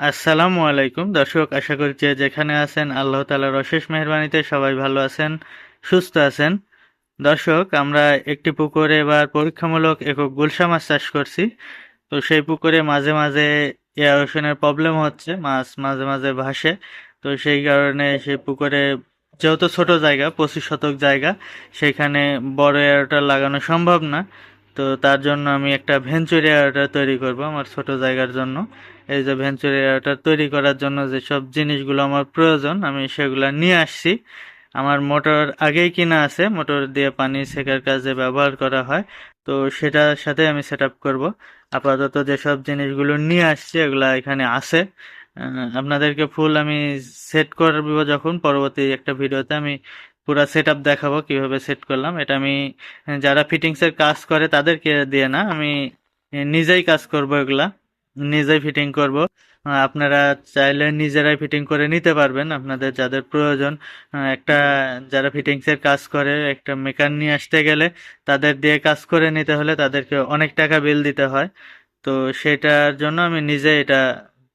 আসসালামু আলাইকুম। দর্শক, আশা করি যে যেখানে আছেন, আল্লাহ তালার অশেষ মেহরবানিতে সবাই ভালো আছেন, সুস্থ আছেন। দর্শক, আমরা একটি পুকুরে এবার পরীক্ষামূলক একক গুলশা মাছ চাষ করছি। তো সেই পুকুরে মাঝে মাঝে এয়ারোশনের প্রবলেম হচ্ছে, মাছ মাঝে মাঝে ভাসে। তো সেই কারণে সেই পুকুরে যেহেতু ছোট জায়গা, পঁচিশ শতক জায়গা, সেখানে বড় এয়ারোটার লাগানো সম্ভব না। তো তার জন্য আমি একটা ভেঞ্চুরি এয়ারোটার তৈরি করব আমার ছোট জায়গার জন্য। এই যে ভেঞ্চুর এয়ারটা তৈরি করার জন্য যেসব জিনিসগুলো আমার প্রয়োজন, আমি সেগুলো নিয়ে আসছি। আমার মোটর আগেই কিনা আছে, মোটর দিয়ে পানি সেকার কাজে ব্যবহার করা হয়, তো সেটার সাথে আমি সেট আপ করব। আপাতত যেসব জিনিসগুলো নিয়ে আসছি, এগুলা এখানে আছে। আপনাদেরকে ফুল আমি সেট করব যখন পরবর্তী একটা ভিডিওতে আমি পুরো সেট আপ দেখাবো কীভাবে সেট করলাম। এটা আমি, যারা ফিটিংসের কাজ করে তাদেরকে দিয়ে না, আমি নিজেই কাজ করব এগুলা, নিজেই ফিটিং করব। আপনারা চাইলে নিজেরাই ফিটিং করে নিতে পারবেন, আপনাদের যাদের প্রয়োজন। একটা যারা ফিটিংসের কাজ করে, একটা মেকার নিয়ে আসতে গেলে তাদের দিয়ে কাজ করে নিতে হলে তাদেরকে অনেক টাকা বিল দিতে হয়। তো সেটার জন্য আমি নিজে এটা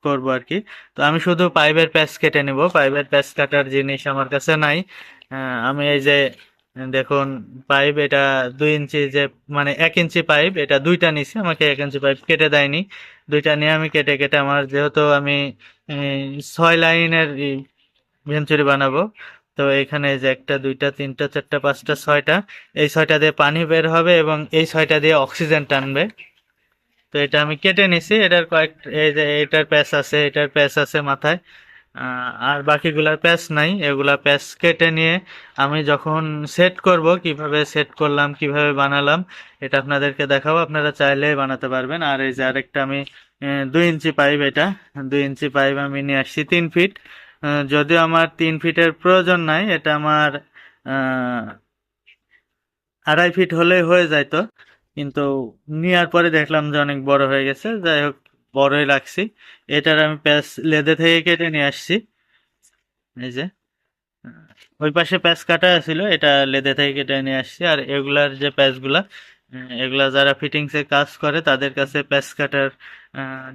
করব আর কি। তো আমি শুধু পাইপের প্যাচ কেটে নিব। পাইপের প্যাচ কাটার জিনিস আমার কাছে নাই। আমি এই যে, দেখুন পাইপ এটা দুই ইঞ্চি যে মানে এক ইঞ্চি পাইপ এটা দুইটা নিছি, আমাকে এক ইঞ্চি পাইপ কেটে দেয়নি। দুইটা নিয়ে আমি কেটে কেটে আমার যেহেতু আমি ছয় লাইনের ভেঞ্চুরি বানাবো, তো এখানে যে একটা, দুইটা, তিনটা, চারটা, পাঁচটা, ছয়টা, এই ছয়টা দিয়ে পানি বের হবে এবং এই ছয়টা দিয়ে অক্সিজেন টানবে। তো এটা আমি কেটে নিছি, এটার কয়েক, এই যে, এটার প্যাচ আছে, এটার প্যাচ আছে মাথায়। আর বাকিগুলার প্যাচ নাই। এগুলা প্যাচ কেটে নিয়ে আমি যখন সেট করব, কীভাবে সেট করলাম, কীভাবে বানালাম, এটা আপনাদেরকে দেখাবো। আপনারা চাইলে বানাতে পারবেন। আর এই যে আরেকটা আমি দুই ইঞ্চি পাইপ এটা। দুই ইঞ্চি পাইপ আমি নিয়ে আসছি তিন ফিট যদিও আমার তিন ফিটের প্রয়োজন নাই, এটা আমার আড়াই ফিট হলেই হয়ে যাইতো। কিন্তু নেওয়ার পরে দেখলাম যে অনেক বড় হয়ে গেছে। যাই হোক বড়ই রাখছি এটার আমি প্যাচ লেদে থেকে কেটে নিয়ে আসছি। এই যে ওই পাশে প্যাচ কাটা ছিল, এটা লেদে থেকে কেটে নিয়ে আসছি। আর এগুলার যে প্যাচগুলা এগুলা যারা ফিটিংস এর কাজ করে, তাদের কাছে প্যাচ কাটার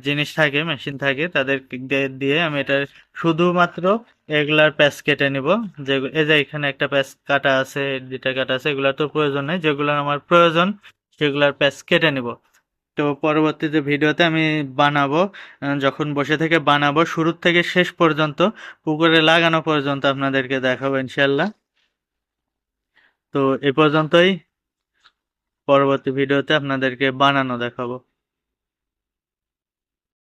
জিনিস থাকে, মেশিন থাকে তাদের দিয়ে আমি এটা শুধুমাত্র এগুলার প্যাচ কেটে নিব। যে, এই যে এখানে একটা প্যাচ কাটা আছে, দুইটা কাটা আছে এগুলার তো প্রয়োজন নেই। যেগুলোর আমার প্রয়োজন, সেগুলার প্যাচ কেটে নিব। তো পরবর্তীতে ভিডিওতে আমি বানাবো যখন বসে থেকে বানাবো, শুরুর থেকে শেষ পর্যন্ত, পুকুরে লাগানো পর্যন্ত আপনাদেরকে দেখাবো ইনশাল্লাহ তো এ পর্যন্তই, পরবর্তী ভিডিওতে আপনাদেরকে বানানো দেখাবো।